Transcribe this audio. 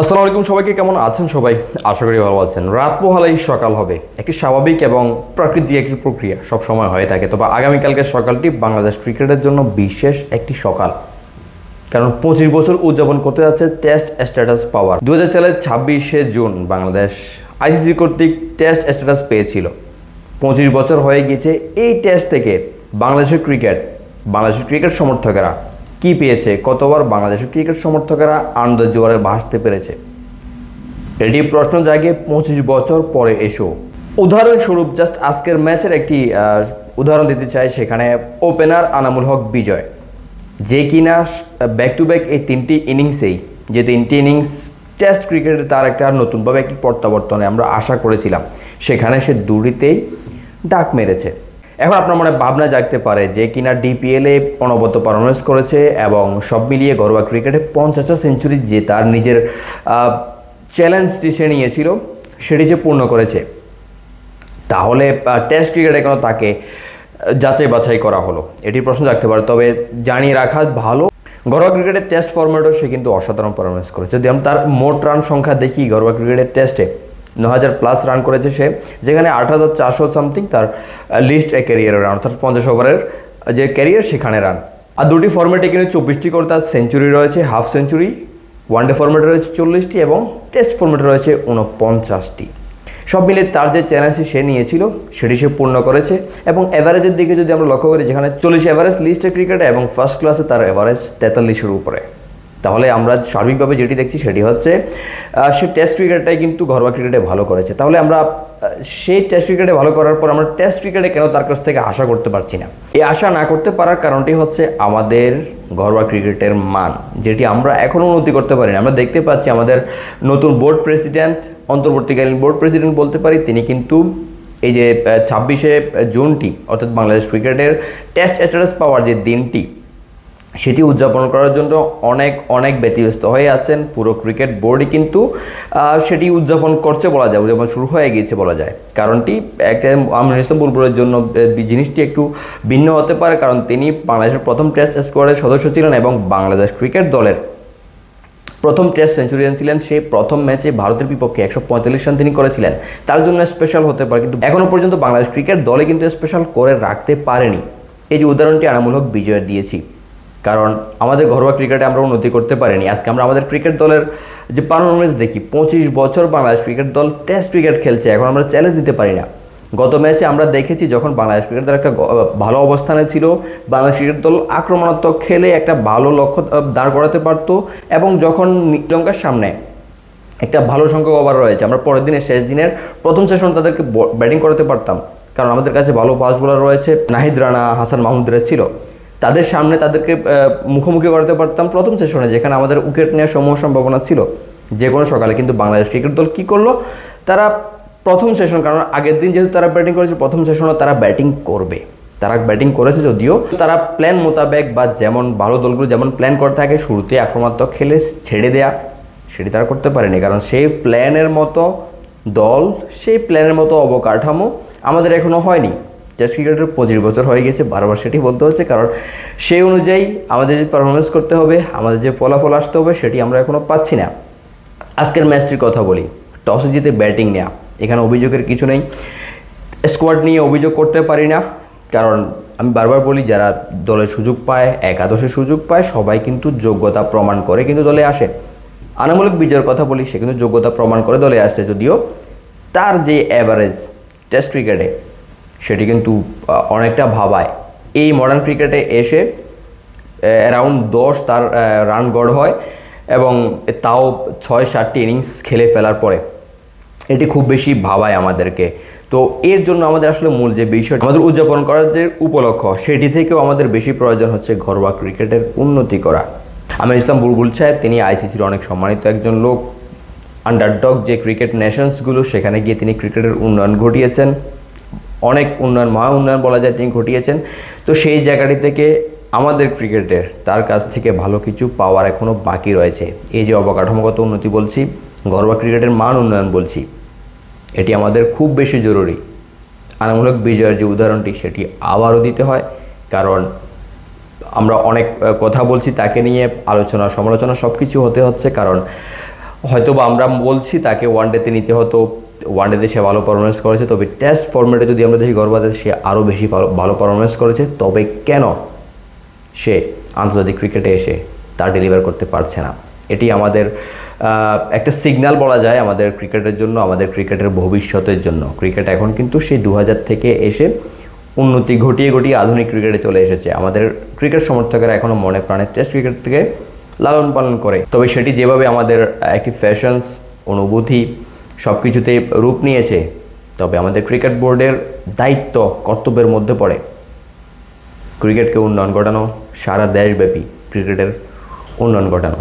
আসসালামু আলাইকুম সবাইকে, কেমন আছেন সবাই? আশা করি ভালো আছেন। রাত পোহালেই সকাল হবে। একটি স্বাভাবিক এবং প্রাকৃতিক একটি প্রক্রিয়া সব সময় হয়ে থাকে। তবে আগামীকালকের সকালটি বাংলাদেশ ক্রিকেটের জন্য বিশেষ একটি সকাল। কারণ পঁচিশ বছর উদযাপন করতে যাচ্ছে টেস্ট স্ট্যাটাস পাওয়ার। দু হাজার সালের ছাব্বিশে জুন বাংলাদেশ আইসিসি কর্তৃক টেস্ট স্ট্যাটাস পেয়েছিল। পঁচিশ বছর হয়ে গিয়েছে এই টেস্ট থেকে বাংলাদেশের ক্রিকেট বাংলাদেশের ক্রিকেট সমর্থকেরা। কি পেয়েছে? কতবার বাংলাদেশের ক্রিকেট সমর্থকেরা আনন্দের জোয়ারে ভাসতে পেরেছে? এটি প্রশ্ন জাগে পঁচিশ বছর পরে এসো। উদাহরণস্বরূপ জাস্ট আজকের ম্যাচের একটি উদাহরণ দিতে চাই সেখানে ওপেনার আনামুল হক বিজয়। যে কিনা ব্যাক টু ব্যাক এই তিনটি ইনিংসেই, যে তিনটি ইনিংস টেস্ট ক্রিকেটে তার একটা নতুনভাবে একটি প্রত্যাবর্তনে আমরা আশা করেছিলাম। সেখানে সে দুটিতেই ডাক মেরেছে। এখন আপনার মনে ভাবনা জাগতে পারে যে কিনা ডিপিএলে অনবদ্য পারফরমেন্স করেছে এবং সব মিলিয়ে ঘরোয়া ক্রিকেটে পঞ্চাশটা সেঞ্চুরি যে তার নিজের চ্যালেঞ্জটি সে নিয়েছিল, সেটি যে পূর্ণ করেছে, তাহলে টেস্ট ক্রিকেটে কেন তাকে যাচাই বাছাই করা হলো? এটি প্রশ্ন জাগতে পারে। তবে জানিয়ে রাখা ভালো, ঘরোয়া ক্রিকেটের টেস্ট ফরম্যাটও সে কিন্তু অসাধারণ পারফরমেন্স করেছে। যদি আমরা তার মোট রান সংখ্যা দেখি ঘরোয়া ক্রিকেটের টেস্টে ন হাজার প্লাস রান করেছে সে, যেখানে আট হাজার চারশো সামথিং তার লিস্ট এ ক্যারিয়ারের রান অর্থাৎ পঞ্চাশ ওভারের যে ক্যারিয়ার সেখানে রান আর দুটি ফর্মেটে কিন্তু চব্বিশটি করে তার সেঞ্চুরি রয়েছে হাফ সেঞ্চুরি ওয়ানডে ফর্মেটে রয়েছে চল্লিশটি এবং টেস্ট ফর্মেটে রয়েছে উনপঞ্চাশটি সব মিলে তার যে চ্যালেঞ্জটি সে নিয়েছিল, সেটি সে পূর্ণ করেছে এবং অ্যাভারেজের দিকে যদি আমরা লক্ষ্য করি, যেখানে চল্লিশ অ্যাভারেজ লিস্টে ক্রিকেটে এবং ফার্স্ট ক্লাসে তার অ্যাভারেজ তেতাল্লিশের উপরে। তাহলে আমরা সার্বিকভাবে যেটি দেখছি সেটি হচ্ছে সে টেস্ট ক্রিকেটটাই কিন্তু ঘরোয়া ক্রিকেটে ভালো করেছে। তাহলে আমরা সেই টেস্ট ক্রিকেটে ভালো করার পর আমরা টেস্ট ক্রিকেটে কেন তার কাছ থেকে আশা করতে পারছি না? এই আশা না করতে পারার কারণটি হচ্ছে আমাদের ঘরোয়া ক্রিকেটের মান, যেটি আমরা এখনও উন্নতি করতে পারি না আমরা দেখতে পাচ্ছি আমাদের নতুন বোর্ড প্রেসিডেন্ট অন্তর্বর্তীকালীন বোর্ড প্রেসিডেন্ট বলতে পারি, তিনি কিন্তু এই যে ছাব্বিশে জুনটি, অর্থাৎ বাংলাদেশ ক্রিকেটের টেস্ট স্ট্যাটাস পাওয়ার যে দিনটি সেটি উদযাপন করার জন্য অনেক অনেক ব্যতিব্যস্ত হয়ে আছেন পুরো ক্রিকেট বোর্ডই। কিন্তু সেটি উদযাপন করছে বলা যায়, উদযাপন শুরু হয়ে গিয়েছে বলা যায়। কারণটি একটা আমির ইসলাম বুলবুলের জন্য জিনিসটি একটু ভিন্ন হতে পারে। কারণ তিনি বাংলাদেশের প্রথম টেস্ট স্কোয়াডের সদস্য ছিলেন এবং বাংলাদেশ ক্রিকেট দলের প্রথম টেস্ট সেঞ্চুরিয়ান ছিলেন। সেই প্রথম ম্যাচে ভারতের বিপক্ষে একশো পঁয়তাল্লিশ রান তিনি করেছিলেন। তার জন্য স্পেশাল হতে পারে। কিন্তু এখনও পর্যন্ত বাংলাদেশ ক্রিকেট দলে কিন্তু স্পেশাল করে রাখতে পারেনি। এই যে উদাহরণটি আনামূলক বিজয়ের দিয়েছি। কারণ আমাদের ঘরোয়া ক্রিকেটে আমরা উন্নতি করতে পারিনি। আজকে আমরা আমাদের ক্রিকেট দলের যে পারফরমেন্স দেখি, পঁচিশ বছর বাংলাদেশ ক্রিকেট দল টেস্ট ক্রিকেট খেলছে, এখন আমরা চ্যালেঞ্জ দিতে পারি না। গত ম্যাচে আমরা দেখেছি যখন বাংলাদেশ ক্রিকেট দল একটা ভালো অবস্থানে ছিল, বাংলাদেশ ক্রিকেট দল আক্রমণাত্মক খেলে একটা ভালো লক্ষ্য দাঁড় করাতে পারতো এবং যখন শ্রীলঙ্কার সামনে একটা ভালো সংখ্যক ওভার রয়েছে, আমরা পরের দিনের, শেষ দিনের প্রথম সেশন তাদেরকে ব্যাটিং করাতে পারতাম। কারণ আমাদের কাছে ভালো ফাস্ট বোলার রয়েছে, নাহিদ রানা, হাসান মাহমুদরা ছিল। তাদের সামনে তাদেরকে মুখোমুখি করাতে পারতাম প্রথম সেশনে যেখানে আমাদের উইকেট নেওয়ার সমূহ সম্ভাবনা ছিল যে কোনো সকালে। কিন্তু বাংলাদেশ ক্রিকেট দল কী করল? তারা প্রথম সেশন কারণ আগের দিন যেহেতু তারা ব্যাটিং করেছে, প্রথম সেশনে তারা ব্যাটিং করবে। তারা ব্যাটিং করেছে যদিও, তারা প্ল্যান মোতাবেক বা যেমন ভালো দলগুলো যেমন প্ল্যান করে থাকে, শুরুতে আক্রমণাত্মক খেলে ছেড়ে দেয়া, সেটি তারা করতে পারেনি। কারণ সেই প্ল্যানের মতো দল, সেই প্ল্যানের মতো অবকাঠামো আমাদের এখনও হয়নি। টেস্ট ক্রিকেটের পঁচিশ বছর হয়ে গেছে বারবার সেটি বলতে হচ্ছে, কারণ সেই অনুযায়ী আমাদের যে পারফরমেন্স করতে হবে, আমাদের যে ফলাফল আসতে হবে, সেটি আমরা এখনও পাচ্ছি না। আজকের ম্যাচটির কথা বলি, টসে জিতে ব্যাটিং নেওয়া এখানে অভিযোগের কিছু নেই। স্কোয়াড নিয়ে অভিযোগ করতে পারি না, কারণ আমি বারবার বলি, যারা দলে সুযোগ পায় একাদশে সুযোগ পায়, সবাই কিন্তু যোগ্যতা প্রমাণ করে কিন্তু দলে আসে। আনামূলক বিজয়ের কথা বলি, সে কিন্তু যোগ্যতা প্রমাণ করে দলে আসছে যদিও তার যে অ্যাভারেজ টেস্ট ক্রিকেটে সেটি কিন্তু অনেকটা ভাবায়। এই মডার্ন ক্রিকেটে এসে অ্যারাউন্ড দশ তার রান গড় হয় এবং তাও ছয় সাতটি ইনিংস খেলে ফেলার পরে। এটি খুব বেশি ভাবায় আমাদেরকে। তো এর জন্য আমাদের আসলে মূল যে বিষয় আমাদের উদযাপন করার যে উপলক্ষ সেটি থেকেও আমাদের বেশি প্রয়োজন হচ্ছে ঘরোয়া ক্রিকেটের উন্নতি করা। আমির ইসলাম বুলবুল সাহেব, তিনি আইসিসির অনেক সম্মানিত একজন লোক। আন্ডারডগ যে ক্রিকেট নেশনসগুলো সেখানে গিয়ে তিনি ক্রিকেটের উন্নয়ন ঘটিয়েছেন। অনেক উন্নয়ন, মহা উন্নয়ন বলা যায় তিনি ঘটিয়েছেন। তো সেই জায়গাটি থেকে আমাদের ক্রিকেটের তার কাছ থেকে ভালো কিছু পাওয়ার এখনও বাকি রয়েছে। এই যে অবকাঠামোগত উন্নতি বলছি, ঘরোয়া ক্রিকেটের মান উন্নয়ন বলছি, এটি আমাদের খুব বেশি জরুরি। আনামূলক বিজয়ের যে উদাহরণটি, সেটি আবারও দিতে হয়, কারণ আমরা অনেক কথা বলছি, তাকে নিয়ে আলোচনা, সমালোচনা সব কিছু হতে হচ্ছে, কারণ হয়তো বা আমরা বলছি, তাকে ওয়ান ডেতে নিতে হতো ওয়ান ডেতে সে ভালো পারফরমেন্স করেছে, তবে টেস্ট ফর্মেটে যদি আমরা দেখি গর্বাতে সে আরও বেশি ভালো পারফরমেন্স করেছে, তবে কেন সে আন্তর্জাতিক ক্রিকেটে এসে তা ডেলিভার করতে পারছে না? এটি আমাদের একটা সিগন্যাল বলা যায় আমাদের ক্রিকেটের জন্য, আমাদের ক্রিকেটের ভবিষ্যতের জন্য। ক্রিকেট এখন কিন্তু সেই দু হাজার থেকে এসে উন্নতি ঘটিয়ে ঘটিয়ে আধুনিক ক্রিকেটে চলে এসেছে। আমাদের ক্রিকেট সমর্থকেরা এখনও মনে প্রাণে টেস্ট ক্রিকেট থেকে লালন পালন করে। তবে সেটি যেভাবে আমাদের একটি ফ্যাশনস অনুভূতি সব কিছুতে রূপ নিয়েছে, তবে আমাদের ক্রিকেট বোর্ডের দায়িত্ব কর্তব্যের মধ্যে পড়ে। ক্রিকেটকে উন্নয়ন ঘটানো, সারা দেশব্যাপী ক্রিকেটের উন্নয়ন ঘটানো।